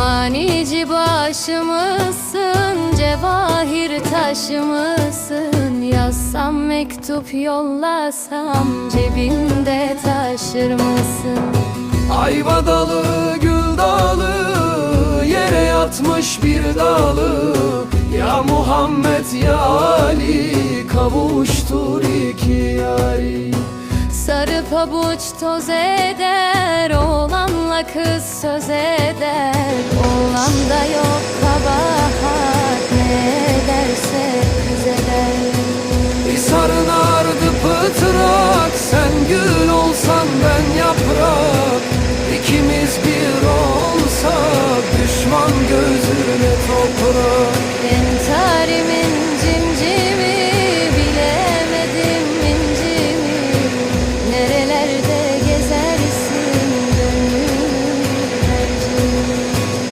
Manici başımısın, cevahir taşımısın Yazsam mektup yollasam, cebinde taşır mısın? Ayva dalı gül dalı Yere yatmış bir dalı. Ya Muhammed ya Ali Kavuştur iki yari. Sarı pabuç toz eder, kız söz eder. Oğlanda yok kabahat, ne ederse kız eder. Hisarın ardı pıtrak Sen gül olsan ben yaprak. İkimiz bir olsak Düşman göz